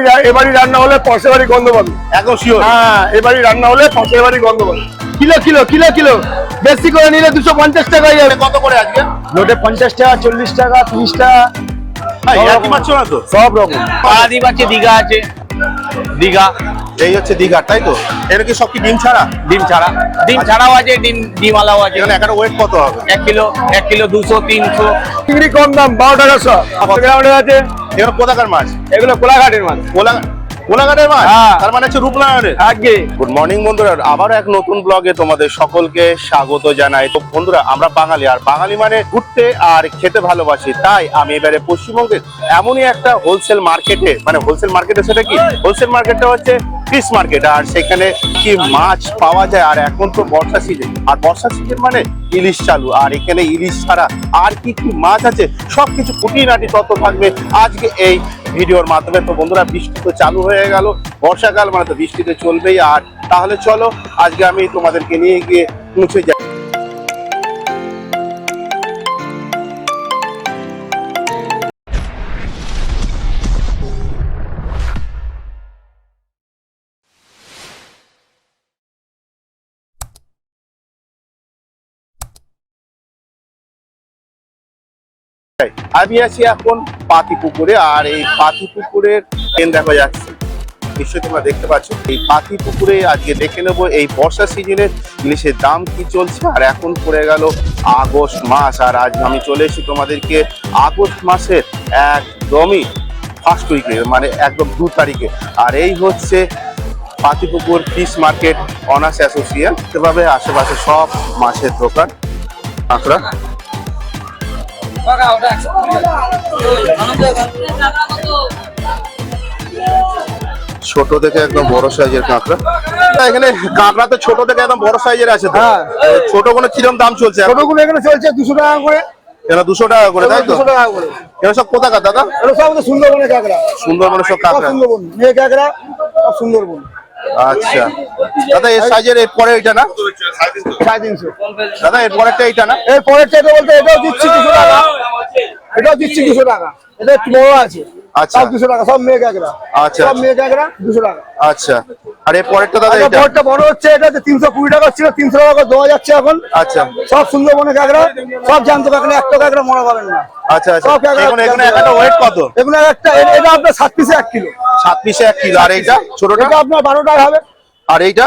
এবারই এবারই রান্না হলে পাশের বাড়ি গন্ধ পাবে। একদম শিওর হ্যাঁ এবারই রান্না হলে পাশের বাড়ি গন্ধ পাবে। Kilo kilo kilo kilo. বেশি করে নিলে দুশো পঞ্চাশ টাকা যাবে। কত করে আজকে? লোটে পঞ্চাশ টাকা চল্লিশ টাকা তিরিশ টাকা। ভাই সব রকম। রকম। পারাদ্বীপ আছে দীঘা আছে। দীঘা। এই হচ্ছে দিঘা তাই তো? এর কি সব কি ডিম ছাড়া? ডিম ছাড়া। ডিম ছাড়াও আছে ডিম ডিমালাও আছে। এখানে একটা ওয়েট কত হবে? এক কিলো এক কিলো দুশো তিনশো। চিংড়ি কম দাম বারো টাকা শো। গ্রাউন্ডে আছে? এগুলো কোথাকার মাছ? এগুলো কোলাঘাটের মাছ। কোলা কোলাঘাটের মাছ হ্যাঁ। তার মানে হচ্ছে রূপনারায়ণের? আগে। গুড মর্নিং বন্ধুরা। আবারও এক নতুন ব্লগে তোমাদের সকলকে স্বাগত জানাই। তো বন্ধুরা আমরা বাঙালি আর বাঙালি মানে ঘুরতে আর খেতে ভালোবাসি। তাই আমি এবারে পশ্চিমবঙ্গের এমনই একটা হোলসেল মার্কেটে মানে হোলসেল মার্কেটে সেটা কি? হোলসেল মার্কেটটা হচ্ছে ফিশ মার্কেট আর সেখানে কি মাছ পাওয়া যায়? আর এখন তো বর্ষা সিজন আর বর্ষা সিজন মানে ইলিশ চালু। আর এখানে ইলিশ ছাড়া আর কি কি মাছ আছে? সবকিছু খুঁটিনাটি তত্ত্ব থাকবে। আজকে এই ভিডিওর মাধ্যমে। তো বন্ধুরা, বৃষ্টি তো চালু হয়ে গেল। বর্ষাকাল মানে তো বৃষ্টিতে চলবেই। আর তাহলে চলো, আজকে আমি তোমাদেরকে নিয়ে গিয়ে পৌঁছে যাই। আমি আছি এখন পাতি পুকুরে, আর এই পাতি পুকুরের ট্রেন দেখা যাচ্ছে। নিশ্চয়ই তোমরা দেখতে পাচ্ছ, এই পাতি পুকুরে আজকে দেখে নেব এই বর্ষা সিজনের ইলিশের দাম কি চলছে, আর এখন পড়ে গেল আগস্ট মাস। আর আজ আমি চলে এসেছি তোমাদেরকে আগস্ট মাসের একদমই ফার্স্ট উইকে মানে একদম দু তারিখে। আর এই হচ্ছে Patipukur fish market owners association এভাবে আশেপাশে সব মাছের দোকান। কাঁকড়া ছোট থেকে একদম বড় সাইজের কাঁকড়া। এখানে কাঁকড়া তো ছোট থেকে একদম বড় সাইজের আছে হ্যাঁ। ছোট কোনো কিরম দাম চলছে এখন? ছোটগুলো এখানে চলছে দুশো টাকা করে। কেন দুশো টাকা করে তাই তো? দুশো টাকা করে। এরা সব কোথাকার দাদা? এটা সব সুন্দরবনের কাঁকড়া। সুন্দরবনের সব কাঁকড়া। সুন্দরবন। মেয়ে কাঁকড়া সুন্দরবন। আচ্ছা। দাদা, এর সাইজের এর পরে এটা না? সাড়ে তিনশো দাদা, এর পরেরটা এইটা না? এর পরের এটা বলতে এটাও দিচ্ছি কিছু টাকা। এটাও দিচ্ছি কিছু টাকা। এটা একটু বড় আছে। আচ্ছা। দুশো টাকা সব মেয়ে কাঁকড়া। আচ্ছা। সব মেয়ে কাঁকড়া দুশো টাকা। আচ্ছা। আর এর পরেরটা দাদা আচ্ছা এটা বড়টা বড় হচ্ছে এটা তিনশো কুড়ি টাকা ছিল তিনশো টাকা দেওয়া যাচ্ছে এখন। আচ্ছা। সব সুন্দরবনের কাঁকড়া সব কাঁকড়া একটা কাঁকড়া মরা পাবেন না। আচ্ছা আচ্ছা। সব কাঁকড়া এখন একটা ওয়েট কত? একটা এটা আপনার সাত পিসে এক কিলো। সাত পিসে এক কিলো। আর এইটা? ছোটটা? আপনার বারো টাকা হবে। আর এইটা?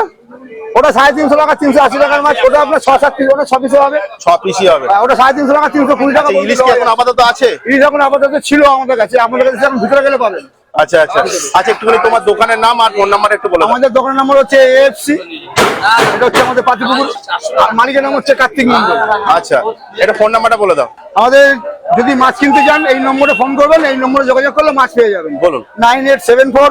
ওটা সাড়ে তিনশো টাকা তিনশো আশি টাকার মাছ। ওটা আপনার ছ সাত পিস ওটা ছ পিসে হবে। ছ পিসি হবে। আর ওটা সাড়ে তিনশো টাকা তিনশো কুড়ি টাকা আচ্ছা ইলিশ এখন আপাতত আছে? ইলিশ এখন আপাতত ছিল আমাদের কাছে। আমাদের কাছে এখন ভিতরে গেলে পাবেন। আচ্ছা আচ্ছা। আচ্ছা একটুখানি তোমার দোকানের নাম আর ফোন নাম্বার একটু বলে। আমাদের দোকানের নাম্বার হচ্ছে এএফসি এটা হচ্ছে আমাদের পাতিপুকুর। আর মালিকের নাম হচ্ছে কার্তিক মন্ডল আচ্ছা এটা ফোন নাম্বারটা বলে দাও। আমাদের যদি মাছ কিনতে চান এই নম্বরে ফোন করবেন এই নম্বরে যোগাযোগ করলে মাছ পেয়ে যাবেন। বলুন। Nine eight seven four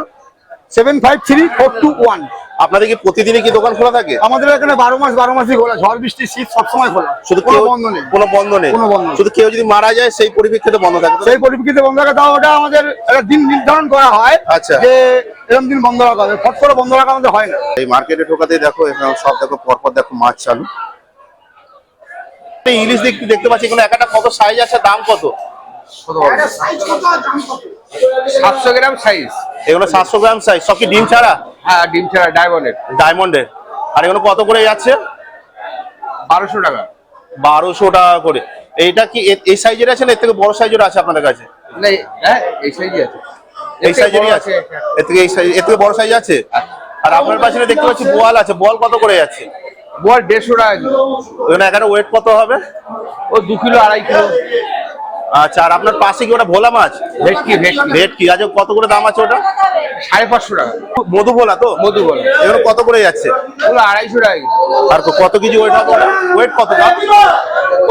seven five three four two one আপনাদের কি প্রতিদিনই কি দোকান খোলা থাকে? আমাদের এখানে বারো মাস বারো মাসই খোলা। ঝড় বৃষ্টি শীত সবসময় খোলা। শুধু কোনো বন্ধ নেই। কোনো বন্ধ নেই? কোনো বন্ধ। শুধু কেউ যদি মারা যায় সেই পরিপ্রেক্ষিতে বন্ধ থাকে? তো? সেই পরিপ্রেক্ষিতে বন্ধ রাখা তাও ওটা আমাদের একটা দিন নির্ধারণ করা হয় আচ্ছা। যে এরকম দিন বন্ধ রাখা হবে ফট করে বন্ধ রাখা আমাদের হয় না। এই মার্কেটে ঢোকাতে দেখো এখানে সব দেখো পরপর দেখো মাছ চালু। এই ইলিশ দেখতে দেখতে পাচ্ছি এখানে একটা কত সাইজ আছে দাম কত? সাতশো গ্রাম সাইজ এগুলো সাতশো গ্রাম সাইজ সব কি ডিম ছাড়া? হ্যাঁ ডিম ছাড়া ডায়মন্ডের ডায়মন্ডের আর এগুলো কত করে যাচ্ছে? বারোশো টাকা। বারোশো টাকা করে। এইটা কি এই সাইজের আছে না এর থেকে বড় সাইজের আছে আপনাদের কাছে? না হ্যাঁ এই সাইজই আছে। এই সাইজেরই আছে? এর থেকে এই সাইজ এর থেকে বড় সাইজ আছে? আর আপনার পাশে দেখতে পাচ্ছি বোয়াল আছে। বল কত করে যাচ্ছে? বল দেড়শো টাকা। ওখানে এখানে ওয়েট কত হবে? ও দু কিলো আড়াই কিলো। আচ্ছা আর আপনার পাশে কি ওটা ভোলা মাছ? ভেটকি ভেটকি। আজ কত করে দাম আছে ওটা? সাড়ে পাঁচশো টাকা। মধু ভোলা তো? মধু বল এগুলো কত করে যাচ্ছে? ওগুলো আড়াইশো টাকা। আর কত কেজি ওয়েট হবে ওয়েট কত দাম?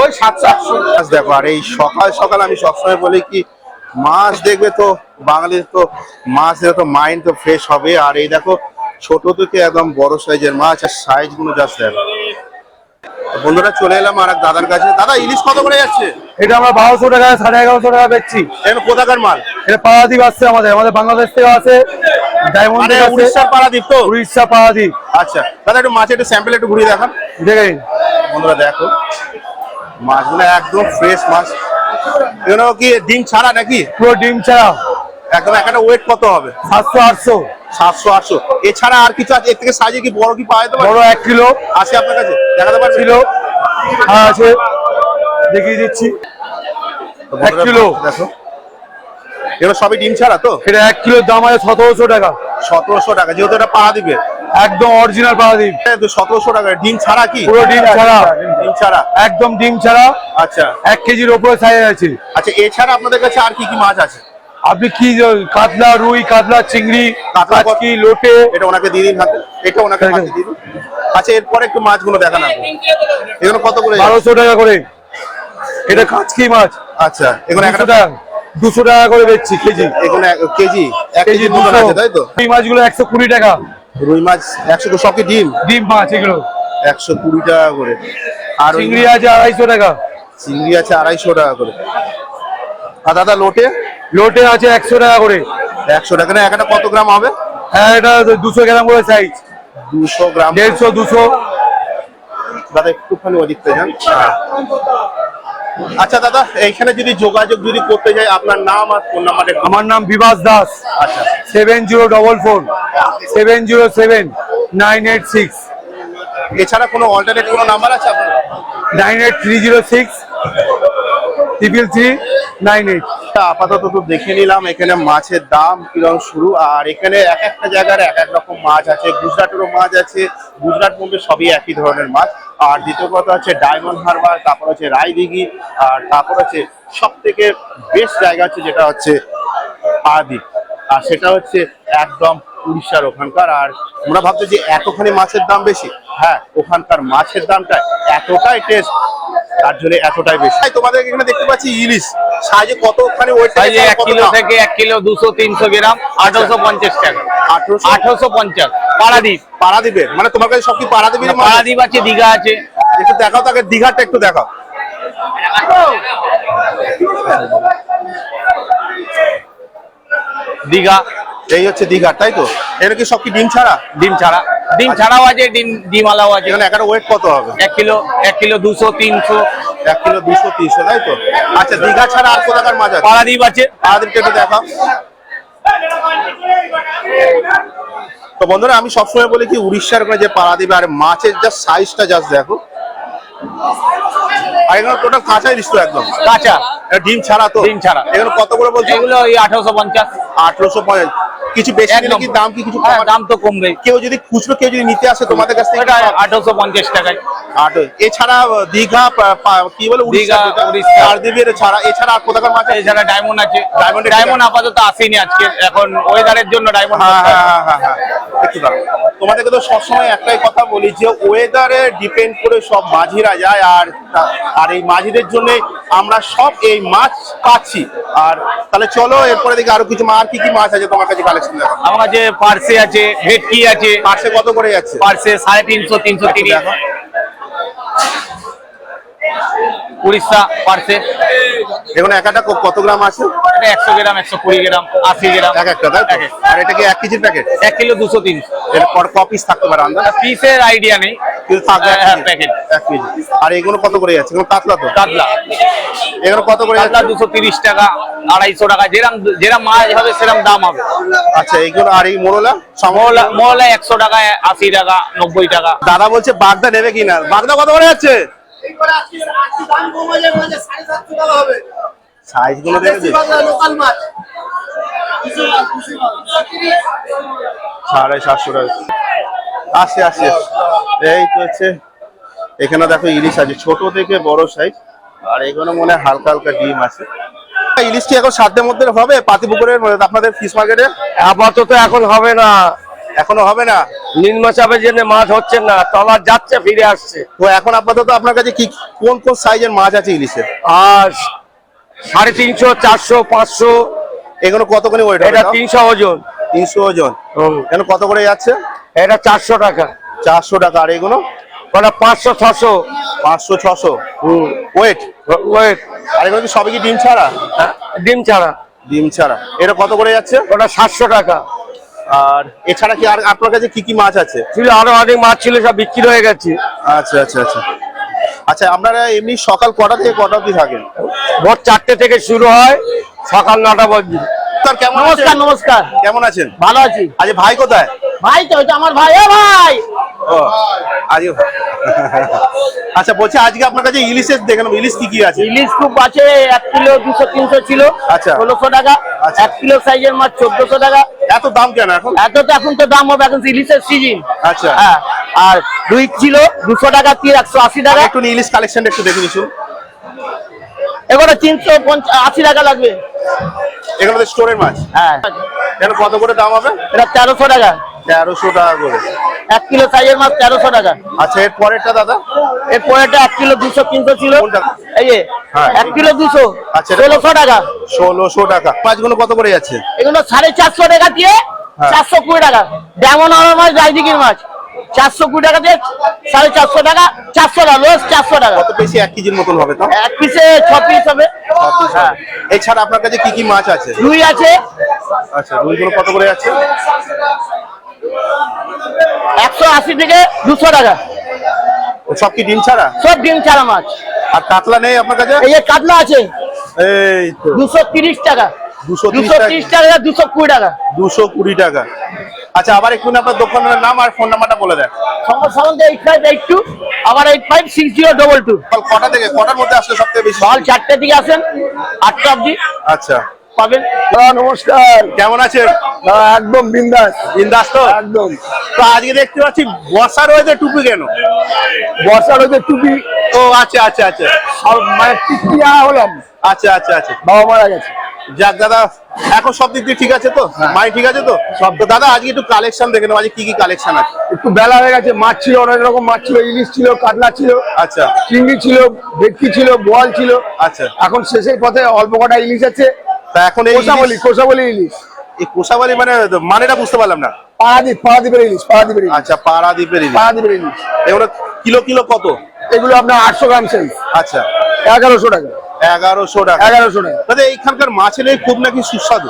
ওই সাতশো। আটশো মাছ দেখো আর এই সকাল সকাল আমি সবসময় বলি কি মাছ দেখবে তো বাঙালির তো মাছ দেখে তো মাইন্ড তো ফ্রেশ হবে। আর এই দেখো ছোট থেকে একদম বড় সাইজের মাছ আর সাইজগুলো জাস্ট দেখো। বন্ধুরা চলে এলাম আর এক দাদার কাছে। দাদা ইলিশ কত করে যাচ্ছে? এটা আমরা বারোশো টাকা সাড়ে এগারোশো টাকা বেচছি। এখানে কোথাকার মাল? এটা পারাদ্বীপ আসছে আমাদের আমাদের বাংলাদেশ থেকে আছে ডায়মন্ড মানে উড়িষ্যার পারাদ্বীপ তো? উড়িষ্যা পারাদ্বীপ। আচ্ছা দাদা একটু মাছের একটু স্যাম্পল একটু ঘুরিয়ে দেখান। দেখে নিন। বন্ধুরা দেখো। মাছগুলো একদম ফ্রেশ মাছ। এগুলো কি ডিম ছাড়া নাকি? পুরো ডিম ছাড়া। একদম একটা ওয়েট কত হবে? সাতশো আটশো। সাতশো আটশো। এছাড়া আর কিছু আছে? এর থেকে সাইজে কি বড় কি পাওয়া যেতে পারে? বড় এক কিলো। আছে আপনার কাছে? দেখাতে পারবেন? ছিল হ্যাঁ আছে। দেখিয়ে দিচ্ছি। এক কিলো। দেখো। এগুলো সবই ডিম ছাড়া তো? এটা এক কিলোর দাম আছে সতেরোশো টাকা। সতেরোশো টাকা যেহেতু এটা পাড়া দিবে। একদম অরিজিনাল পারাদ্বীপ সতেরোশো টাকা। ডিম ছাড়া কি? পুরো ডিম ছাড়া। ডিম ছাড়া। একদম ডিম ছাড়া। আচ্ছা। এক কেজির ওপরে সাইজ আছে। আচ্ছা এছাড়া আপনাদের কাছে আর কি কি মাছ আছে? আপনি কি কাতলা রুই কাতলা চিংড়ি? কাতকি লোটে? এটা ওনাকে দিয়ে দিন হাতে। এটা ওনাকে হ্যাঁ, হাতে দিয়ে দিন। আচ্ছা এরপরে একটু মাছগুলো দেখান আপনি এগুলো কত করে? বারোশো টাকা করে। এটা কাচকি মাছ। আচ্ছা এগুলো একটা টাকা। দুশো টাকা করে বেচছি কেজি। এগুলো কেজি? এক কেজি দুশো। আছে তাই তো? এই মাছগুলো একশো কুড়ি টাকা। রুই মাছ একশো সব কি ডিম? ডিম মাছ এগুলো। একশো কুড়ি টাকা করে। আর চিংড়ি আছে আড়াইশো টাকা। চিংড়ি আছে আড়াইশো টাকা করে। আর দাদা লোটে? লোটে আছে একশো টাকা করে। একশো টাকা। না একটা কত গ্রাম হবে? হ্যাঁ এটা দুশো গ্রাম করে সাইজ দুশো গ্রাম। দেড়শো দুশো। দাদা একটুখানি ওদিক যান। হ্যাঁ। আচ্ছা দাদা এইখানে যদি যোগাযোগ যদি করতে যাই আপনার নাম আর ফোন নাম্বার আমার নাম বিভাস দাস। আচ্ছা। Seven zero double four seven zero seven nine eight six এছাড়া কোনো অল্টারনেট কোনো নাম্বার আছে আপনার? Nine eight three zero six triple three nine eight আপাতত তো দেখে নিলাম, এখানে মাছের দাম কীরকম শুরু, আর এখানে এক একটা জায়গার এক এক রকম মাছ আছে, গুজরাটেরও মাছ আছে, গুজরাট বোম্বে সবই একই ধরনের মাছ। আর দ্বিতীয় কথা হচ্ছে ডায়মন্ড হারবার তারপর হচ্ছে রায়দিঘি, আর তারপর হচ্ছে সব থেকে বেস্ট জায়গা হচ্ছে যেটা হচ্ছে পারাদ্বীপ আর সেটা হচ্ছে একদম উড়িষ্যার ওখানকার। আর আমরা ভাবছ যে এতখানি মাছের দাম বেশি? হ্যাঁ ওখানকার মাছের দামটা এতটাই টেস্ট তার জন্য এতটাই বেশি। তোমাদের এখানে দেখতে পাচ্ছি ইলিশ। সাইজে কতখানি ওয়েট সাইজে এক কিলো থেকে এক কিলো দুশো তিনশো গ্রাম আঠারোশো পঞ্চাশ টাকা। আঠারোশো? আঠারোশো পঞ্চাশ পারাদ্বীপ। পারাদ্বীপের? মানে তোমার কাছে সব কি পারাদ্বীপের? পারাদ্বীপ আছে দীঘা আছে। একটু দেখাও তাকে দীঘাটা একটু দেখাও। দীঘা। এই হচ্ছে দীঘার তাই তো? এর কি সব কি ডিম ছাড়া? ডিম ছাড়া। ডিম ছাড়াও আছে ডিম ডিম আলাও আছে। এখানে একটা ওয়েট কত হবে? এক কিলো এক কিলো দুশো তিনশো। এক কিলো দুশো তিনশো তাই তো? আচ্ছা দীঘা ছাড়া আর কোথাকার মাছ আছে? পারাদ্বীপ আছে। পারাদ্বীপটা একটু দেখাও। তো বন্ধুরা আমি সবসময় বলি কি উড়িষ্যার ওখানে যে পারাদ্বীপ আর মাছের যা সাইজটা জাস্ট দেখো। আর এখানে টোটাল কাঁচা ইলিশ তো একদম। কাঁচা। ডিম ছাড়া তো। ডিম ছাড়া। এখানে কত করে বলছো? এগুলো ওই আঠারোশো পঞ্চাশ। আঠারোশো পঞ্চাশ কিছু বেশি নিলে কি দাম কি কিছু হ্যাঁ, দাম তো কমবে কেউ যদি খুচরো কেউ যদি নিতে আসে তোমাদের কাছ থেকে আঠারোশো পঞ্চাশ টাকায়। আট এছাড়া দীঘা কি বলে দীঘা, উড়িষ্যা। পারদ্বীপের ছাড়া এছাড়া আর কোথাকার মাছ এছাড়া ডায়মন্ড আছে। এর ডায়মন্ড আপাতত আসেনি আজকে। এখন ওয়েদারের জন্য ডায়মন্ড হ্যাঁ হ্যাঁ হ্যাঁ হ্যাঁ হ্যাঁ। একটু দাঁড়াও। তোমাদেরকে তো সবসময় একটাই কথা বলি যে ওয়েদারে ডিপেন্ড করে সব মাঝিরা যায় আর আর এই মাঝিদের জন্য আমরা সব এই মাছ পাচ্ছি। আর তাহলে চলো এরপরে দেখি আরও কিছু মা- আর কি কি মাছ আছে তোমার কাছে কালেকশন দেখো আমার কাছে পার্সে আছে ভেটকি আছে পার্সে কত করে যাচ্ছে? পার্সে সাড়ে তিনশো তিনশো তিরিশ উড়িষ্যা পার্সে এখানে এক একটা কত গ্রাম আছে? এটা একশো গ্রাম একশো কুড়ি গ্রাম আশি গ্রাম। এক একটা তাই। আর এটা কি এক কেজির প্যাকেট এক কিলো দুশো তিনশো এর পর কপিস থাকতে পারে আন্দাজ? পিসের আইডিয়া নেই। কিন্তু থাকবে প্যাকেট এক কেজি। আর এগুলো কত করে যাচ্ছে? এগুলো কাতলা তো? কাতলা। এগুলো কত করে কাতলা দুশো তিরিশ টাকা আড়াইশো টাকা যেরম যেরম মাছ হবে সেরম দাম হবে। আচ্ছা এইগুলো আর এই মোরলা একশো টাকা আশি টাকা নব্বই টাকা। দাদা বলছে বাগদা নেবে কিনা? বাগদা কত করে যাচ্ছে? সাইজগুলো। সাড়ে সাতশো টাকা। আসছে আসছে। এই তো হচ্ছে এখানে দেখো ইলিশ আছে ছোট থেকে বড় সাইজ আর এখানে মনে হয় হালকা হালকা ডিম আছে। ইলিশ কি এখন সাধ্যের মধ্যে হবে পাতিপুকুরের মধ্যে। আপনাদের ফিশ মার্কেটে আপাতত এখন হবে না। এখনও হবে না? নিম্নচাপের জন্য মাছ হচ্ছে না টলার যাচ্ছে ফিরে আসছে। তো এখন আপাতত আপনার কাছে কি কোন কোন সাইজের মাছ আছে ইলিশের? আর সাড়ে তিনশো চারশো পাঁচশো। এগুলো কতখানি ওয়েট এটা তিনশো ওজন। তিনশো ওজন। হুম। এখানে কত করে যাচ্ছে? এটা চারশো টাকা। চারশো টাকা। আর এগুলো? ওটা পাঁচশো ছশো। পাঁচশো ছশো। ওয়েট ওয়েট আর এগুলো কি সবই কি ডিম ছাড়া? ডিম ছাড়া। ডিম ছাড়া। এটা কত করে যাচ্ছে? ওটা সাতশো টাকা। আর এছাড়া কি আর আপনার কাছে কি কি মাছ আছে? ছিল আরও অনেক মাছ ছিল সব বিক্রি হয়ে গেছে। আচ্ছা আচ্ছা আচ্ছা। আচ্ছা আপনারা এমনি সকাল কটা থেকে কটা অবধি থাকেন? ভোর চারটে থেকে শুরু হয় সকাল নটা পর্যন্ত। নমস্কার কেমন নমস্কার নমস্কার। কেমন আছেন? ভালো আছি। আজ ভাই কোথায়? ভাই তো ওইটা আমার ভাই এ ভাই! ও আচ্ছা বলছি আজকে আপনার কাছে ইলিশের দেখেন ইলিশ কি কি আছে? ইলিশ খুব আছে এক কিলো দুশো তিনশো ছিল আচ্ছা। ষোলোশো টাকা আচ্ছা। এক কিলো সাইজের মাছ চোদ্দশো টাকা। এত দাম কেন এখন? এত তো এখন তো দাম হবে এখন ইলিশের সিজন আচ্ছা। হ্যাঁ আর দুই কিলো দুশো টাকা তিন একশো আশি টাকা। একটু ইলিশ কালেকশন একটু দেখে নিছুন এবারে তিনশো আশি টাকা লাগবে। এখানে স্টোরের মাছ? হ্যাঁ। কেন কত করে দাম হবে? এটা তেরোশো টাকা। তেরোশো টাকা করে। এক কিলো সাইজের মাছ তেরোশো টাকা। আচ্ছা এর পরেরটা দাদা? এর পরেটা এক কিলো দুশো তিনশো ছিল? এই হ্যাঁ। এক কিলো দুশো। আচ্ছা, ষোলোশো টাকা। ষোলোশো টাকা। মাছগুলো কত করে যাচ্ছে? এগুলো সাড়ে চারশো টাকা দিয়ে হ্যাঁ। চারশো কুড়ি টাকা। যেমন আমার মাছ রাজদিকের মাছ। চারশো কুড়ি টাকা দিয়ে সাড়ে চারশো টাকা চারশো টাকা লোস চারশো টাকা। কত বেশি এক কেজির মতন হবে তো? এক পিসে ছ পিস হবে। হ্যাঁ। এছাড়া আপনার কাছে কি কি মাছ আছে? রুই আছে। আচ্ছা রুইগুলো কত করে যাচ্ছে একশো আশি থেকে দুশো টাকা। সব কি ডিম ছাড়া? সব ডিম ছাড়া মাছ। আর কাতলা নেই আপনার কাছে? এই যে কাতলা আছে। এই তো। দুশো তিরিশ টাকা। 230 দুশো তিরিশ টাকা দুশো কুড়ি টাকা। দুশো কুড়ি টাকা। আচ্ছা আবার একটু আপনার দোকানের নাম আর ফোন নাম্বারটা বলে দেন। সঙ্গে সঙ্গে এইট ফাইভ এইট টু আবার eight five six zero double two কটা থেকে কটার মধ্যে আসলে সব থেকে বেশি? সকাল চারটে দিকে আসেন আটটা অবধি। আচ্ছা। পাবেন। নমস্কার। কেমন আছেন? একদম বিন্দাস। বিন্দাস তো? একদম। তো আজকে দেখতে পাচ্ছি বর্ষা রয়েছে টুপি কেন? বর্ষার হচ্ছে টুপি। ও আচ্ছা আচ্ছা আচ্ছা। আর মানে টিকিয়া হলাম। আচ্ছা আচ্ছা আচ্ছা। বাবা মারা গেছে। যাক দাদা এখন সব দিক দিয়ে ঠিক আছে তো? মাই ঠিক আছে তো? সব তো দাদা আজকে একটু কালেকশন দেখে নেব আজকে কি কি কালেকশন আছে? একটু বেলা হয়ে গেছে মাছ ছিল অনেক রকম মাছ ছিল ইলিশ ছিল কাতলা ছিল আচ্ছা। চিংড়ি ছিল ভেটকি ছিল বোয়াল ছিল। আচ্ছা। এখন শেষের পথে অল্প কটা ইলিশ আছে। তা এখন এই কোষাবলি কোষাবলি ইলিশ। এই কোষাবালি মানে মানেটা বুঝতে পারলাম না। পারাদ্বীপ পারাদ্বীপের ইলিশ পারাদ্বীপের ইলিশ। আচ্ছা পারাদ্বীপের ইলিশ। পারাদ্বীপের ইলিশ। এগুলো কিলো কিলো কত? এগুলো আপনার আটশো গ্রাম সাইজ আচ্ছা। এগারোশো টাকা। এগারোশো টাকা। এগারোশো টাকা। দাদা এইখানকার মাছের এই খুব নাকি সুস্বাদু।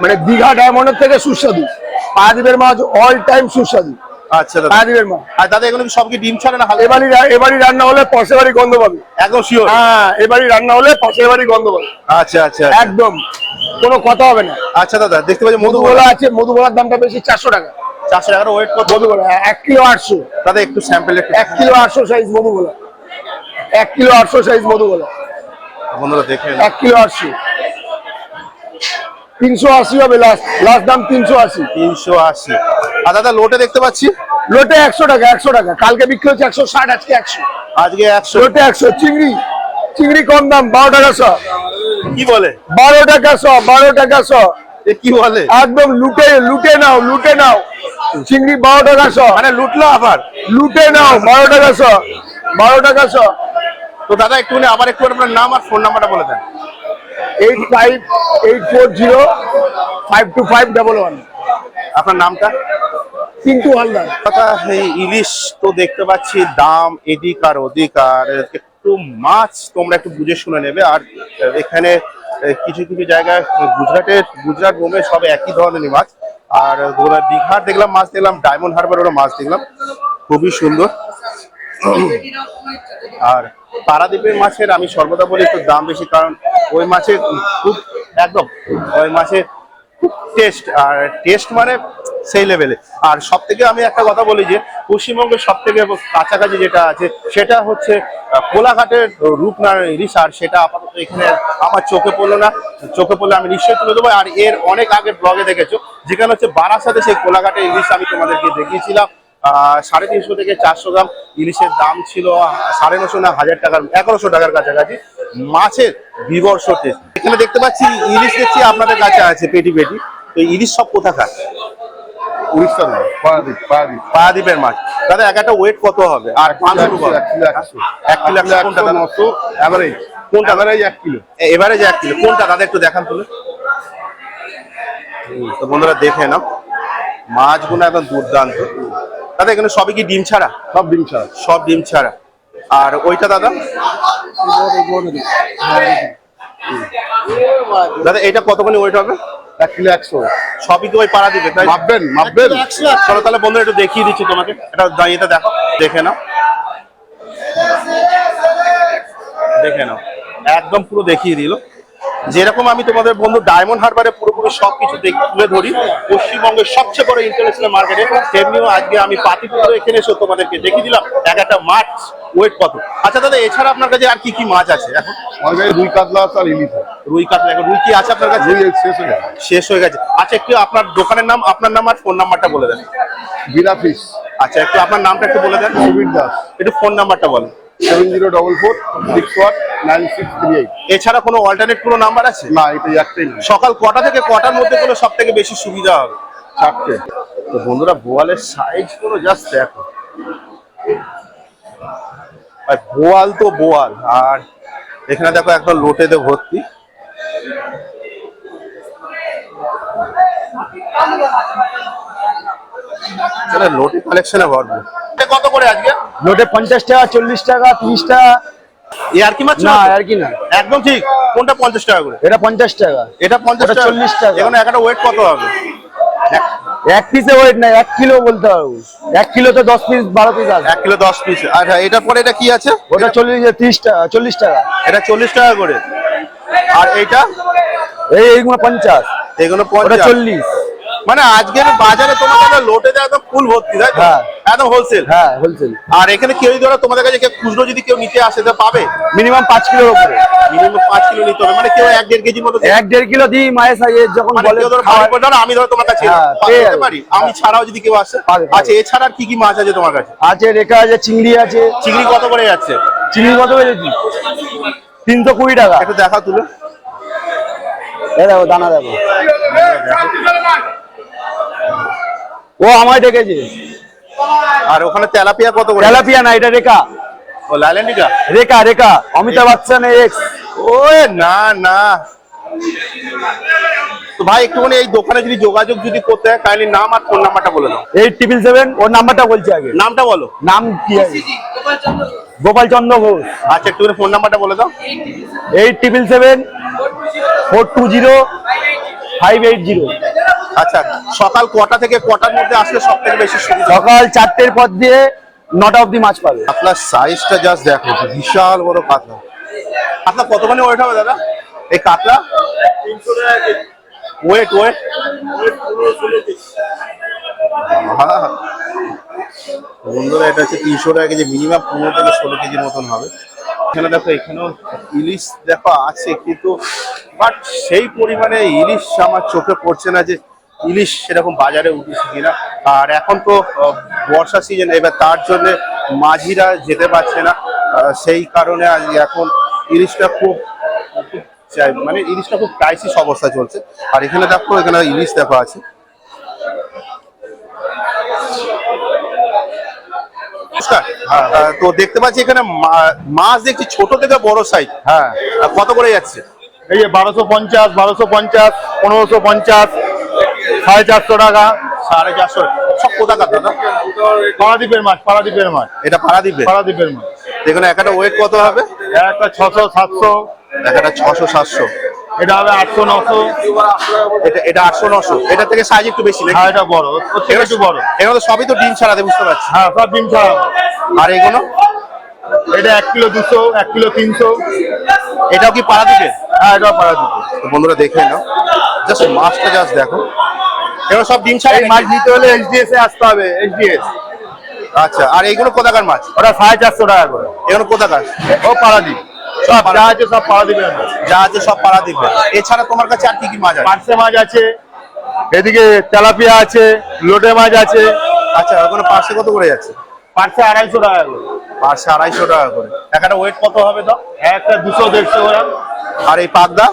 মানে দীঘা ডায়মন্ডের থেকে সুস্বাদু। পারাদ্বীপের মাছ অল টাইম সুস্বাদু। আচ্ছা দাদা। মাছ। আর দাদা এগুলো কি সব কি ডিম ছাড়ে না এবারই এবারই রান্না হলে পাশের বাড়ি গন্ধ পাবে। একদম শিওর হ্যাঁ এবারই রান্না হলে পাশের বাড়ি গন্ধ পাবে। আচ্ছা আচ্ছা একদম। কোনো কথা হবে না। আচ্ছা দাদা দেখতে পাচ্ছি মধু মধুবলা আছে মধুবলার দামটা বেশি চারশো টাকা। চারশো টাকার ওয়েট কত? মধুবলা এক কিলো আটশো। দাদা একটু স্যাম্পল একটু এক কিলো আটশো সাইজ মধুবলা এক কিলো আটশো সাইজ মধুবলা বন্ধুরা দেখে নিন। এক কিলো আটশো। তিনশো আশি হবে লাস্ট লাস্ট দাম তিনশো আশি। তিনশো আশি। আর দাদা লোটে দেখতে পাচ্ছি? লোটে একশো টাকা একশো টাকা। কালকে বিক্রি হচ্ছে একশো ষাট আজকে একশো। আজকে একশো। লোটে একশো চিংড়ি। চিংড়ি কম দাম বারো টাকা শ। কি বলে? বারো টাকা শ বারো টাকা শ। কি বলে? একদম লুটে লুটে নাও লুটে নাও। চিংড়ি বারো টাকা শ মানে লুটলো আবার? লুটে নাও বারো টাকা শ বারো টাকা শ তো দাদা একটুখানি আবার একটু আপনার নাম আর ফোন নাম্বারটা বলে দেন। Eight five eight four zero five two five double one. আপনার নামটা? পিন্টু হালদার। কথা এই ইলিশ তো দেখতে পাচ্ছি দাম এদিক আর ওদিক আর একটু মাছ তোমরা একটু বুঝে শুনে নেবে। আর এখানে কিছু কিছু জায়গায় গুজরাটের গুজরাট বোম্বে সব একই ধরনেরই মাছ। আর দীঘার দেখলাম, মাছ দেখলাম ডায়মন্ড হারবার ওরা মাছ দেখলাম। খুবই সুন্দর। আর পারাদ্বীপের মাছের আমি সর্বদা বলি একটু দাম বেশি, কারণ ওই মাছের খুব একদম, ওই মাছের টেস্ট, আর টেস্ট মানে সেই লেভেলে আর সব থেকে আমি একটা কথা বলি যে, পশ্চিমবঙ্গের সব থেকে কাছাকাছি যেটা আছে, সেটা হচ্ছে কোলাঘাটের রূপনারায়ণ ইলিশ আর সেটা আপাতত এখানে আমার চোখে পড়ল না। চোখে পড়লে আমি নিশ্চয়ই তুলে দেবো। আর এর অনেক আগে ব্লগে দেখেছ, যেখানে হচ্ছে বারাসাতে সেই কোলাঘাটের ইলিশ আমি তোমাদেরকে দেখিয়েছিলাম। সাড়ে তিনশো থেকে চারশো গ্রাম ইলিশের দাম ছিল সাড়ে নশো না, হাজার টাকার, এগারোশো টাকার কাছাকাছি। মাছের বিবর্ষ টেস্ট এখানে দেখতে পাচ্ছি ইলিশ দেখছি আপনাদের কাছে আছে পেটি পেটি। তো ইলিশ সব কোথাকার? উড়িষ্যার মাছ পারাদ্বীপ পারাদ্বীপ। পারাদ্বীপের মাছ দাদা এক একটা ওয়েট কত হবে? আর। এক কিলো একশো। নশো অ্যাভারেজ কোনটা? অ্যাভারেজ এক কিলো। এবারে যে এক কিলো। কোনটা? দাদা একটু দেখান তুলে তো বন্ধুরা দেখে নাও। মাছগুলো একদম দুর্দান্ত। দাদা এখানে সবই কি ডিম ছাড়া? সব ডিম ছাড়া। সব ডিম ছাড়া। আর ওইটা দাদা? দাদা এটা কতখানি ওয়েট হবে? এক কিলো একশো। সবই তো ওই পাড়া দিবে তাই মাপবেন মাপবেন। চলো তাহলে বন্ধুরা একটু দেখিয়ে দিচ্ছি তোমাকে। এটা দাঁড়িয়ে দেখো দেখে নাও। দেখে নাও। একদম পুরো দেখিয়ে দিল। যেরকম আমি তোমাদের বন্ধু ডায়মন্ড হারবারে পুরোপুরি সবকিছু দেখ- তুলে ধরি পশ্চিমবঙ্গের সবচেয়ে বড় ইন্টারন্যাশনাল মার্কেটে তেমনিও আজকে আমি পাতিপুকুর এখানে এসে তোমাদেরকে দেখিয়ে দিলাম এক একটা মাছ ওয়েট কত। আচ্ছা দাদা এছাড়া আপনার কাছে আর কি কি মাছ আছে এখন? আমার কাছে রুই কাতলা আছে আর ইলিশ রুই কাতলা এখন রুই কি আছে আপনার কাছে? শেষ হয়ে গেছে। শেষ হয়ে গেছে। আচ্ছা একটু আপনার দোকানের নাম আপনার নাম আর ফোন নাম্বারটা বলে দেন। বিরা আচ্ছা একটু আপনার নামটা একটু বলে দেন। প্রবীণ দাস। একটু ফোন নাম্বারটা বলেন। Seven zero double four six one nine six three eight. এছাড়া কোনো অল্টারনেট কোনো নাম্বার আছে? না এটা একটাই সকাল কটা থেকে কটার মধ্যে কোনো সব থেকে বেশি সুবিধা হবে? চারটে। তো বন্ধুরা বোয়ালের সাইজগুলো জাস্ট দেখো। আর বোয়াল তো বোয়াল আর এখানে দেখো একটা লোটেতে ভর্তি। চলো লোটে কালেকশনে ভরবো। কত করে আজকে? লোটে পঞ্চাশ টাকা চল্লিশ টাকা তিরিশ টাকা। আর কি মাছ না আর কি না। একদম ঠিক। কোনটা পঞ্চাশ টাকা করে? এটা পঞ্চাশ টাকা। এটা পঞ্চাশ টাকা। 40 টাকা। এখানে একটা ওয়েট কত হবে? এক পিসে ওয়েট না এক কিলো বলতে পারব। এক কিলোতে দশ পিস বারো পিস আছে। এক কিলো দশ পিস আচ্ছা এটার পরে এটা কি আছে? ওটা চল্লিশ তিরিশ টাকা চল্লিশ টাকা। এটা চল্লিশ টাকা করে। আর এইটা? এই এইগুলো পঞ্চাশ। এগুলো পঞ্চাশ। চল্লিশ। মানে আজকের বাজারে তোমাদের লোটে দেওয়া একদম ফুল ভর্তি তাই তো? হ্যাঁ। একদম হোলসেল হ্যাঁ হোলসেল আর এখানে কেউ ধরো তোমাদের কাছে কেউ খুচরো যদি কেউ নিতে আসে তো পাবে? মিনিমাম পাঁচ কিলোর উপরে। মিনিমাম পাঁচ কিলো নিতে হবে। মানে কেউ এক দেড় কেজির মতো এক দেড় কিলো দিই মায়ের সাইজে যখন মানে বলে ধরো করে আমি ধরো তোমার কাছে হ্যাঁ। পারি। আমি ছাড়াও যদি কেউ আসে। আচ্ছা এছাড়া কি কি মাছ আছে তোমার কাছে? আছে রেখা আছে চিংড়ি আছে। চিংড়ি কত করে যাচ্ছে? চিংড়ি কত বেড়েছি তিনশো কুড়ি টাকা। একটু দেখা তুলে। এ দেখো দানা দেখো। ও আমায় ডেকেছে। আর ওখানে তেলাপিয়া কত করে? তেলাপিয়া না এটা রেখা। ও লাইল্যান্ডিকা রেখা রেখা অমিতাভ বচ্চন এক্স ও না না। তো ভাই একটুখানি এই দোকানে যদি যোগাযোগ যদি করতে হয় কাইন্ডলি নাম আর ফোন নাম্বারটা বলে দাও। এইট ট্রিপল সেভেন ওর নাম্বারটা বলছি আগে। নামটা বলো। নাম কি আছে গোপাল চন্দ্র ঘোষ। আচ্ছা একটুখানি ফোন নাম্বারটা বলে দাও। Eight triple seven four two zero five eight zero আচ্ছা সকাল কটা থেকে কটার মধ্যে আসলে সব থেকে বেশি সকাল চারটের পর দিয়ে নটা অবধি মাছ পাবে। আপনার সাইজটা জাস্ট দেখো বিশাল বড় কাতলা। কাতলা কতখানি ওয়েট হবে দাদা? এই কাতলা? ওয়েট ওয়েট বন্ধুরা এটা হচ্ছে তিনশো টাকা কেজি মিনিমাম পনেরো থেকে ষোলো কেজির মতন হবে। এখানে দেখো এখানেও ইলিশ দেখো আছে কিন্তু বাট সেই পরিমাণে ইলিশ আমার চোখে পড়ছে না যে ইলিশ সেরকম বাজারে উঠেছে কিনা? আর এখন তো বর্ষা সিজন এবার তার জন্য মাঝিরা যেতে পারছে না। সেই কারণে আজ এখন ইলিশটা খুব চাই মানে ইলিশটা খুব ক্রাইসিস অবস্থা চলছে। আর এখানে দেখো এখানে ইলিশ দেখো আছে। আহ, তো দেখতে পাচ্ছি এখানে মাছ দেখছি ছোট থেকে বড় সাইজ হ্যাঁ। কত করে যাচ্ছে? এই যে বারোশো পঞ্চাশ বারোশো পঞ্চাশ পনেরোশো পঞ্চাশ সাড়ে চারশো টাকা। সাড়ে চারশো। সব কোথাকার দাদা? পারাদ্বীপের মাছ পারাদ্বীপের মাছ। এটা দিবে পারাদ্বীপের মাছ। এখানে একটা ওয়েট কত হবে? একটা ছশো সাতশো। একটা ছশো সাতশো। এটা হবে আটশো নশো। এটা এটা আটশো নশো। এটা থেকে সাইজ একটু বেশি হ্যাঁ এটা বড়। থেকে একটু বড়। এগুলো তো সবই তো ডিম ছাড়াতে বুঝতে পারছি। হ্যাঁ সব ডিম ছাড়া আর এগুলো? এটা এক কিলো দুশো এক কিলো তিনশো। এটাও কি পাড়া দিবে হ্যাঁ এটা পারাদ্বীপ তো বন্ধুরা দেখে নাও। জাস্ট মাছটা জাস্ট দেখো। এগুলো সব ডিম ছাড়া মাছ নিতে হলে এইচডিএস এ আসতে হবে এইচডিএস আচ্ছা আর এইগুলো কোথাকার মাছ? ওটা সাড়ে চারশো টাকা করে। এগুলো কোথাকার? ও পারাদ্বীপ। সব যা আছে সব পারাদ্বীপের মাছ। যা আছে সব পাড়া দিবে এছাড়া তোমার কাছে আর কি কি মাছ আছে? পার্সে মাছ আছে এদিকে তেলাপিয়া আছে লোটে মাছ আছে। আচ্ছা ওখানে পার্সে কত করে যাচ্ছে? পার্সে আড়াইশো টাকা করে। পার্সে আড়াইশো টাকা করে। একটা ওয়েট কত হবে তো একটা দুশো দেড়শো গ্রাম। আর এই পাগদা?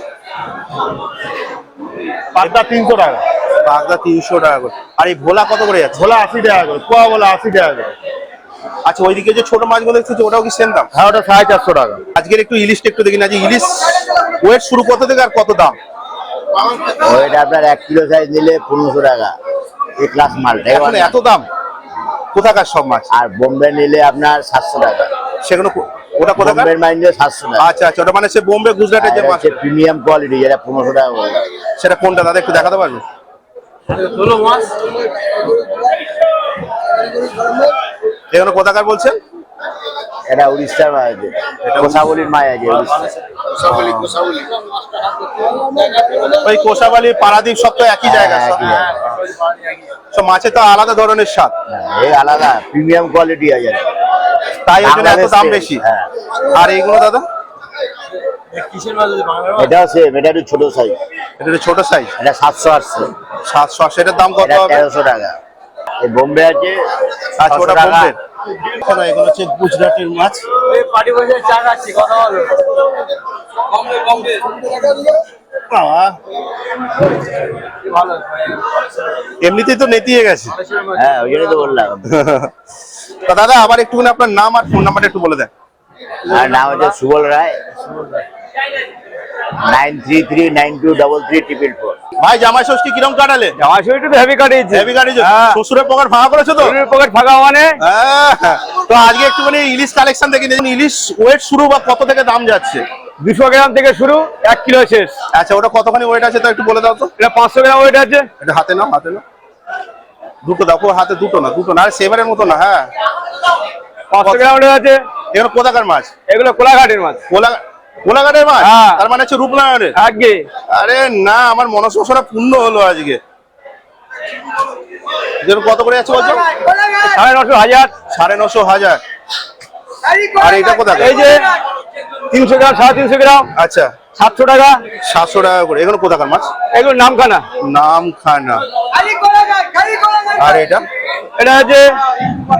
পাতা তিনশো টাকা। পাগদা তিনশো টাকা করে। আর এই ভোলা কত করে যাচ্ছে? ভোলা আশি টাকা করে পোয়া ভোলা আশি টাকা করে। আচ্ছা ওইদিকে যে ছোট মাছগুলো দেখছি ওটাও কি সেম দাম? হ্যাঁ ওটা সাড়ে চারশো টাকা। আজকের একটু ইলিশটা একটু দেখি না যে ইলিশ ওয়েট শুরু কত থেকে আর কত দাম? ওইটা আপনার এক কিলো সাইজ নিলে পনেরোশো টাকা। এই ক্লাস মালটা। এখন এত দাম? কোথাকার সব মাছ? আর বোম্বে নিলে আপনার সাতশো টাকা। সেগুলো কো- ওটা কোথাকার? বোম্বের মাইন নিলে সাতশো টাকা। আচ্ছা আচ্ছা ওটা মানে সে বোম্বে গুজরাটের যে মাছ। প্রিমিয়াম কোয়ালিটি যেটা পনেরোশো টাকা করে। সেটা কোনটা দাদা একটু দেখাতে পারবে? এগুলো কোথাকার বলছেন? এটা উড়িষ্যার মাছ আছে কোষাবলির আছে ওই কোষাবালি পারাদ্বীপ সব তো একই জায়গা হ্যাঁ, জায়গা। সব মাছে তো আলাদা ধরনের স্বাদ। হ্যাঁ, এই আলাদা প্রিমিয়াম কোয়ালিটি আছে তাই জন্য এত দাম বেশি। হ্যাঁ। আর এইগুলো দাদা? এটা একটু ছোট সাইজ এটা একটু ছোট সাইজ এটা সাতশো আটশো। সাতশো আশি এটার দাম কত হবে? তেরোশো টাকা। এই বোম্বে আছে আচ্ছা ওটা 600 টাকা। এগুলো হচ্ছে গুজরাটের মাছ বাবা। এমনিতেই তো নেতিয়ে গেছে হ্যাঁ ওই জন্যই তো বললাম তা দাদা আবার একটুখানি আপনার নাম আর ফোন নাম্বারটা একটু বলে দেন আর নাম হচ্ছে Subal Roy nine three three nine two double three triple four. ভাই জামাই ষষ্ঠী কিরম কাটালে? আমার শরীরটা তো হেভি কাটিয়েছে। হেভি কাটিয়েছো? হ্যাঁ। শ্বশুরের পকেট ফাঁকা করেছ তো? পকেট ফাঁকা মানে? হ্যাঁ। তো আজকে একটুখানি ইলিশ কালেকশন দেখে নিন ইলিশ ওয়েট শুরু বা কত থেকে দাম যাচ্ছে? দুশো গ্রাম থেকে শুরু এক কিলো শেষ। আচ্ছা ওটা কতখানি ওয়েট আছে তো একটু বলে দাও তো। এটা পাঁচশো গ্রাম ওয়েট আছে। এটা হাতে নাও হাতে নাও। দুটো দাও ও হাতে দুটো না দুটো না আর সেবারের মতো না হ্যাঁ। পাঁচশো গ্রাম ওয়েট আছে। এগুলো কোথাকার মাছ? এগুলো কোলাঘাটের মাছ। কোলা কোলাঘাটের মাছ হ্যাঁ। তার মানে হচ্ছে রূপনারায়ণের? আগে। আরে না আমার মনস্পর্শটা পূর্ণ হলো আজকে। যেরকম কত করে আছে বলছো? সাড়ে নশো হাজার। সাড়ে নশো হাজার। আর এটা কোথায় এই যে তিনশো গ্রাম সাড়ে তিনশো গ্রাম। আচ্ছা। সাতশো টাকা। সাতশো টাকা করে। এগুলো কোথাকার মাছ? এগুলো নামখানা। নাম খানা আর এটা? এটা হচ্ছে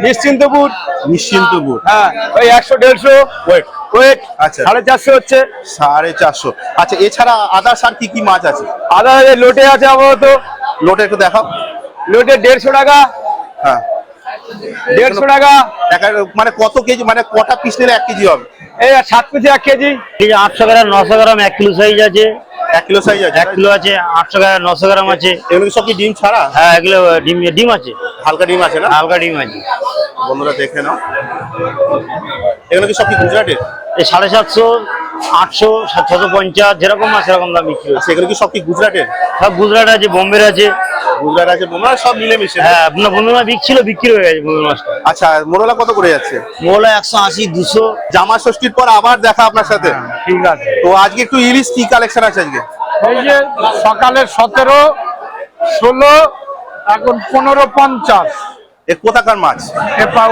নিশ্চিন্তপুর। নিশ্চিন্তপুর। হ্যাঁ ওই একশো দেড়শো। ওয়েট ওয়েট আচ্ছা। সাড়ে চারশো হচ্ছে। সাড়ে চারশো। আচ্ছা এছাড়া আদার্স আর কি কি মাছ আছে? আদা লোটে আছে আপাতত। লোটে একটু দেখাও। লোটে দেড়শো টাকা। হ্যাঁ। দেড়শো টাকা। মানে কত কেজি মানে কটা পিস নিলে এক কেজি হবে? এই সাত পিসে এক কেজি। এই যে আটশো গ্রাম নশো গ্রাম এক কিলো সাইজ আছে। এক কিলো সাইজ আছে এক কিলো আছে আটশো গ্রাম নশো গ্রাম আছে। এগুলো সব কি ডিম ছাড়া? হ্যাঁ এগুলো ডিম ডিম আছে। হালকা ডিম আছে না? হালকা ডিম আছে। বন্ধুরা দেখে নাও। এগুলো কি সব কি গুজরাটের? এই সাড়ে সাতশো আটশো ছশো পঞ্চাশ যেরকম মাছ সেরকম দাম বিক্রি হচ্ছে। আচ্ছা এগুলো কি সব কি গুজরাটের? সব গুজরাট আছে বোম্বের আছে। গুজরাট আছে বোমরা সব মিলেমিশে। হ্যাঁ আপনার বন্ধুরা বিকছিল বিক্রি হয়ে গেছে বন্ধুর মাছটা আচ্ছা মোরলা কত করে যাচ্ছে? মোলা একশো আশি দুশো। জামা ষষ্ঠীর পর আবার দেখা আপনার সাথে। ঠিক আছে। তো আজকে একটু ইলিশ কি কালেকশন আছে আজকে? এই যে সকালে সতেরো ষোলো এখন পনেরো পঞ্চাশ। এ কোথাকার মাছ?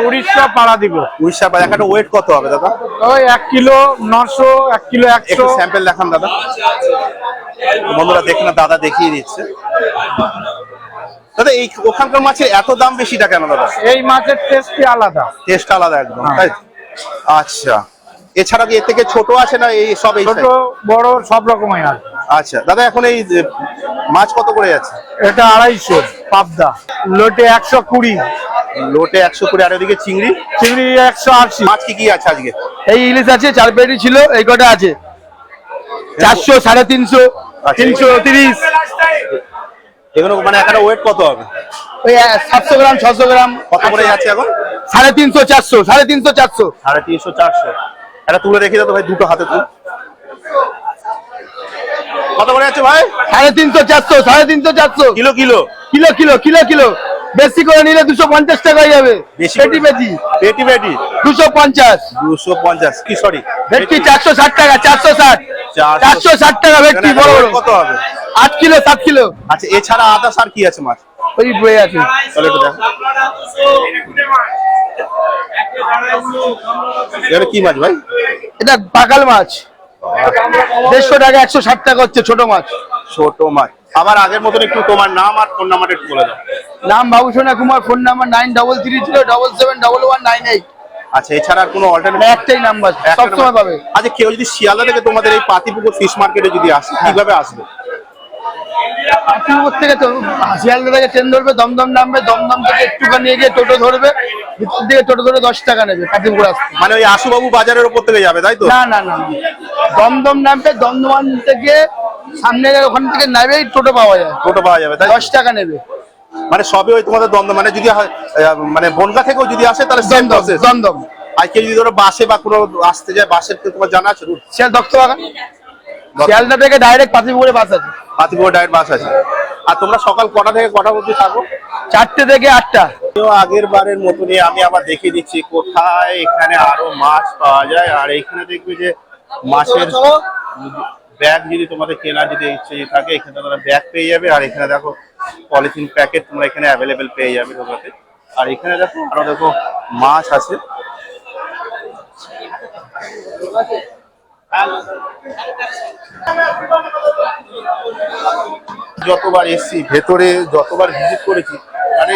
উড়িষ্যা পাড়া দিব। উড়িষ্যা বা একটা ওয়েট কত হবে দাদা? ওই এক কিলো নশো এক কিলো একশো। স্যাম্পল দেখান দাদা। বন্ধুরা দেখুন দাদা দেখিয়ে দিচ্ছে। দাদা এই ওখানকার মাছের এত দাম বেশিটা কেন দাদা? এই মাছের টেস্টই আলাদা। টেস্ট আলাদা একদম হ্যাঁ। তাই? আচ্ছা। এছাড়া কি এর থেকে ছোট আছে না এই সব এই ছোট বড় সব রকমই আছে। আচ্ছা। দাদা এখন এই মাছ কত করে যাচ্ছে? এটা আড়াইশো। পাবদা। লোটে একশো কুড়ি। লোটে একশো করে আর ওদিকে চিংড়ি? চিংড়ি একশো আশি। মাছ কি কি আছে আজকে? এই ইলিশ আছে চার পেটি ছিল এই কটা আছে। চারশো সাড়ে তিনশো আচ্ছা। তিনশো তিরিশ। এগুলো মানে একটা ওয়েট কত হবে? ওই সাতশো গ্রাম ছশো গ্রাম। কত করে যাচ্ছে এখন? সাড়ে তিনশো চারশো সাড়ে তিনশো চারশো। সাড়ে তিনশো চারশো। এটা তুলে দেখি দাও ভাই দুটো হাতে তুল। কত করে যাচ্ছে ভাই? সাড়ে তিনশো চারশো সাড়ে তিনশো চারশো। Kilo kilo? Kilo kilo kilo kilo. বেশি করে নিলে দুশো পঞ্চাশ টাকা হয়ে যাবে। পেটি পেটি। পেটি পেটি? দুশো পঞ্চাশ। দুশো পঞ্চাশ কি সরি ভেটকি চারশো ষাট টাকা চারশো ষাট। চারশো- ষাট টাকা ভেটকি বড় বড়। কত হবে? আট কিলো সাত কিলো। আচ্ছা এছাড়া আদা সার কি আছে মাছ? ওই বয়ে আছে। একটু দেখো। কি মাছ ভাই? এটা পাকাল মাছ। দেড়শো টাকা একশো ষাট টাকা হচ্ছে ছোট মাছ। ছোট মাছ। আবার আগের মতন একটু তোমার নাম আর ফোন নাম্বার একটু বলে দাও। নাম Babusona Kumar phone number nine double three zero double seven double one nine eight আচ্ছা এছাড়া কোনো অল্টারনেটিভ একটাই নাম্বার সবসময় পাবে। আচ্ছা কেউ যদি শিয়ালদা থেকে তোমাদের এই পাতিপুকুর ফিশ মার্কেটে যদি আসে কীভাবে আসবে? থেকে শিয়ালদা থেকে ট্রেন ধরবে দমদম নামবে দমদম থেকে একটুখানি এগিয়ে টোটো ধরবে ভিতর থেকে টোটো ধরে দশ টাকা নেবে কাটিমপুর আসতে। মানে ওই আশুবাবু বাজারের উপর থেকে যাবে তাই তো? না না না না। দমদম নামবে দমদমান থেকে সামনে ওখান থেকে টোটো পাওয়া যায়। টোটো পাওয়া যাবে তাই দশ টাকা নেবে। মানে সবই ওই তোমাদের দ্বন্দ্ব মানে যদি মানে বনগা থেকেও যদি আসে তাহলে সেম দমদম প্রসেস দমদম। আর কেউ যদি ধরো বাসে বা কোনো আসতে যায় বাসের তোমার জানা আছে রুট? শিয়াল দক্ত বাগান শিয়ালদা থেকে ডাইরেক্ট পাতিপুকুরে বাস আছে। পাতিপুকুর ডাইরেক্ট বাস আছে। আর তোমরা সকাল কটা থেকে কটা অবধি থাকো? চারটে থেকে আটটা। আগের বারের মতনই আমি আবার দেখিয়ে দিচ্ছি কোথায় এখানে আরও মাছ পাওয়া যায়। আর এখানে দেখবে যে মাছের ব্যাগ যদি তোমাদের কেনা যদি ইচ্ছে থাকে এখানে তোমরা ব্যাগ পেয়ে যাবে। আর এখানে দেখো পলিথিন প্যাকেট তোমরা এখানে অ্যাভেলেবেল পেয়ে যাবে তোমাদের। আর এখানে দেখো আরও দেখো মাছ আছে। যতবার এসছি, ভেতরে যতবার ভিজিট করেছি মানে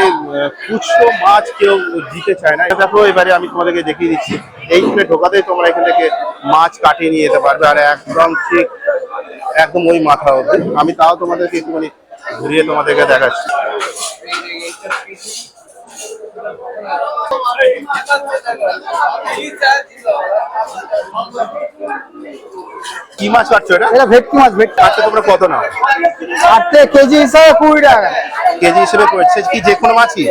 খুচরো মাছ কেউ দিতে চায় না। দেখো, এবারে আমি তোমাদেরকে দেখিয়ে দিচ্ছি, এই করে ঢোকাতেই তোমরা এখান থেকে মাছ কাটিয়ে নিয়ে যেতে পারবে, আর একদম ঠিক একদম ওই মাথা অব্দি আমি তাও তোমাদেরকে একটুখানি ঘুরিয়ে তোমাদেরকে দেখাচ্ছি। কি মাছ পাচ্ছ এটা? এটা ভেটকি মাছ ভেটকি। আচ্ছা তোমরা কত নাও? চারটে কেজি হিসাবে কুড়ি টাকা। কেজি হিসেবে পড়ছে কি যে কোনো মাছই?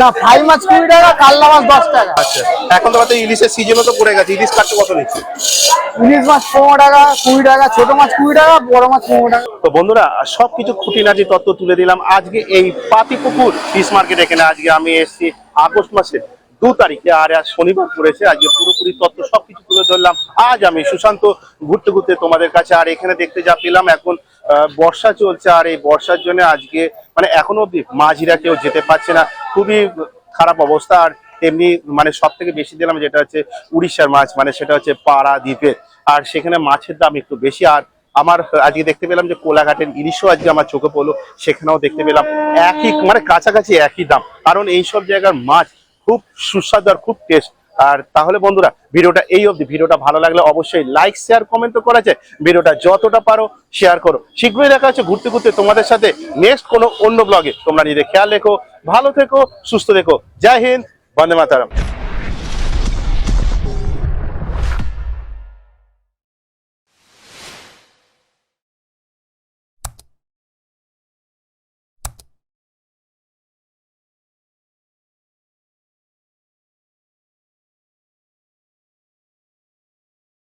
না ফ্রাই মাছ কুড়ি টাকা কাল্লা মাছ দশ টাকা। আচ্ছা এখন তো ইলিশের সিজনও তো পড়ে গেছে ইলিশ কাটতে কত নিচ্ছে? ইলিশ মাছ পনেরো টাকা কুড়ি টাকা ছোট মাছ কুড়ি টাকা বড় মাছ পনেরো টাকা। তো বন্ধুরা সবকিছু খুঁটিনাটি তথ্য তুলে দিলাম। আজকে এই পাতিপুকুর ফিশ মার্কেট এখানে আজকে আমি এসেছি আগস্ট মাসের দু তারিখে আর আজ শনিবার পড়েছে আজকে পুরোপুরি তথ্য সবকিছু তুলে ধরলাম। আজ আমি সুশান্ত ঘুরতে ঘুরতে তোমাদের কাছে আর এখানে দেখতে যা পেলাম এখন বর্ষা চলছে আর এই বর্ষার জন্য আজকে মানে এখনও অব্দি মাঝিরা কেউ যেতে পারছে না। খুবই খারাপ অবস্থা আর তেমনি মানে সব থেকে বেশি দিলাম যেটা হচ্ছে উড়িষ্যার মাছ মানে সেটা হচ্ছে পাড়া দ্বীপে আর সেখানে মাছের দাম একটু বেশি আর আমার আজকে দেখতে পেলাম যে কোলাঘাটের ইলিশও আজকে আমার চোখে পড়ল, সেখানেও দেখতে পেলাম একই মানে কাছাকাছি একই দাম। কারণ এই সব জায়গার মাছ খুব সুস্বাদু আর খুব টেস্ট আর তাহলে বন্ধুরা, ভিডিওটা এই অবধি। ভিডিওটা ভালো লাগলে অবশ্যই লাইক শেয়ার কমেন্ট তো করা যায় ভিডিওটা যতটা পারো শেয়ার করো। শীঘ্রই দেখা হচ্ছে ঘুরতে ঘুরতে তোমাদের সাথে নেক্সট কোনো অন্য ব্লগে তোমরা নিজেদের খেয়াল রেখো, ভালো থেকো, সুস্থ থেকো। জয় হিন্দ, বন্দে মাতারাম।